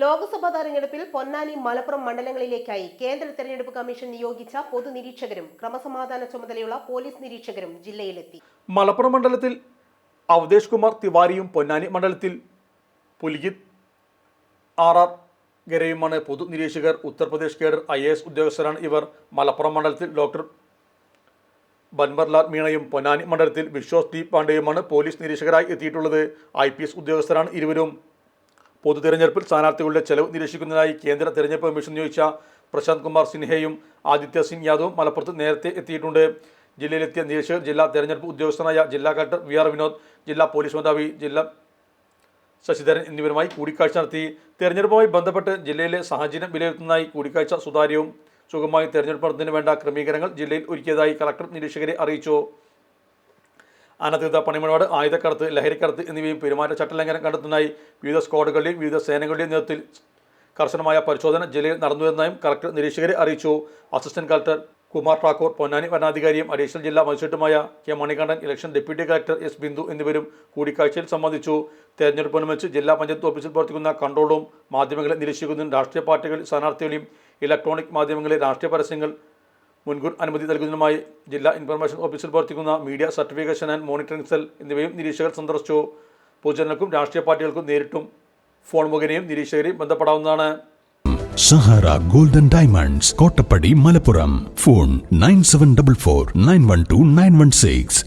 ലോക്സഭാ തെരഞ്ഞെടുപ്പിൽ പൊന്നാനി മലപ്പുറം മണ്ഡലങ്ങളിലേക്കായി കേന്ദ്ര തെരഞ്ഞെടുപ്പ് കമ്മീഷൻ നിയോഗിച്ച പൊതുനിരീക്ഷകരും ക്രമസമാധാന ചുമതലയുള്ള പോലീസ് നിരീക്ഷകരും ജില്ലയിലെത്തി. മലപ്പുറം മണ്ഡലത്തിൽ അവധേഷ് കുമാർ തിവാരിയും പൊന്നാനി മണ്ഡലത്തിൽ പുലിഗിത് ആർ ആർ ഗരയുമാണ് പൊതു നിരീക്ഷകർ. Uttar Pradesh cadre I A S ഉദ്യോഗസ്ഥരാണ് ഇവർ. മലപ്പുറം മണ്ഡലത്തിൽ ഡോക്ടർ ബൻവർലാൽ മീണയും പൊന്നാനി മണ്ഡലത്തിൽ വിശ്വാസ് ടി പാണ്ഡെയുമാണ് പോലീസ് നിരീക്ഷകരായി എത്തിയിട്ടുള്ളത്. ഐ പി എസ് ഉദ്യോഗസ്ഥരാണ് ഇരുവരും. പൊതു തെരഞ്ഞെടുപ്പിൽ സ്ഥാനാർത്ഥികളുടെ ചെലവ് നിരീക്ഷിക്കുന്നതിനായി കേന്ദ്ര തെരഞ്ഞെടുപ്പ് കമ്മീഷൻ നിയോഗിച്ച പ്രശാന്ത് കുമാർ സിൻഹയും ആദിത്യ സിംഗ് യാദവും മലപ്പുറത്ത് നേരത്തെ എത്തിയിട്ടുണ്ട്. ജില്ലയിലെത്തിയ നിരീക്ഷകർ ജില്ലാ തെരഞ്ഞെടുപ്പ് ഉദ്യോഗസ്ഥനായ ജില്ലാ കളക്ടർ വി ആർ വിനോദ് ജില്ലാ പോലീസ് മേധാവി ജില്ലാ ശശിധരൻ എന്നിവരുമായി കൂടിക്കാഴ്ച നടത്തി. തെരഞ്ഞെടുപ്പുമായി ബന്ധപ്പെട്ട് ജില്ലയിലെ സാഹചര്യം വിലയിരുത്തുന്നതായി കൂടിക്കാഴ്ച സുതാര്യവും സുഗമമായി തെരഞ്ഞെടുപ്പ് നടത്തുന്നതിന് വേണ്ട ക്രമീകരണങ്ങൾ ജില്ലയിൽ ഒരുക്കിയതായി കളക്ടർ നിരീക്ഷകരെ അറിയിച്ചു. അനധികൃത പണിമുടപാട് ആയുധക്കടത്ത് ലഹരിക്കടത്ത് എന്നിവയും പെരുമാറ്റച്ചട്ട ലംഘനം കണ്ടെത്തുന്നതിനായി വിവിധ സ്ക്വാഡുകളുടെയും വിവിധ സേനകളുടെയും നേതൃത്വത്തിൽ കർശനമായ പരിശോധന ജില്ലയിൽ നടന്നുവെന്നായും കളക്ടർ നിരീക്ഷകരെ അറിയിച്ചു. അസിസ്റ്റന്റ് കളക്ടർ കുമാർ ഠാക്കൂർ പൊന്നാനി വരണാധികാരിയും അഡീഷണൽ ജില്ലാ മജിസ്ട്രേറ്റുമായ K Manikandan election deputy collector S Bindu എന്നിവരും കൂടിക്കാഴ്ചയിൽ സംബന്ധിച്ചു. തെരഞ്ഞെടുപ്പനുസരിച്ച് ജില്ലാ പഞ്ചായത്ത് ഓഫീസിൽ പ്രവർത്തിക്കുന്ന കൺട്രോളും മാധ്യമങ്ങളെ നിരീക്ഷിക്കുന്നതിനും രാഷ്ട്രീയ പാർട്ടികൾ സ്ഥാനാർത്ഥികളെയും ഇലക്ട്രോണിക് മാധ്യമങ്ങളിലെ രാഷ്ട്രീയ പരസ്യങ്ങൾ മുൻകൂർ അനുമതി നൽകുന്നതിനുമായി ജില്ലാ ഇൻഫർമേഷൻ ഓഫീസിൽ പ്രവർത്തിക്കുന്ന media certification and monitoring cell എന്നിവയും നിരീക്ഷകർ സന്ദർശിച്ചു. പൊതുജനങ്ങൾക്കും രാഷ്ട്രീയ പാർട്ടികൾക്കും നേരിട്ടും ഫോൺ മുഖേനയും നിരീക്ഷകരെയും ബന്ധപ്പെടാവുന്നതാണ്. Sahara golden diamonds Kottappadi Malappuram. Phone nine seven double four nine one two nine one six.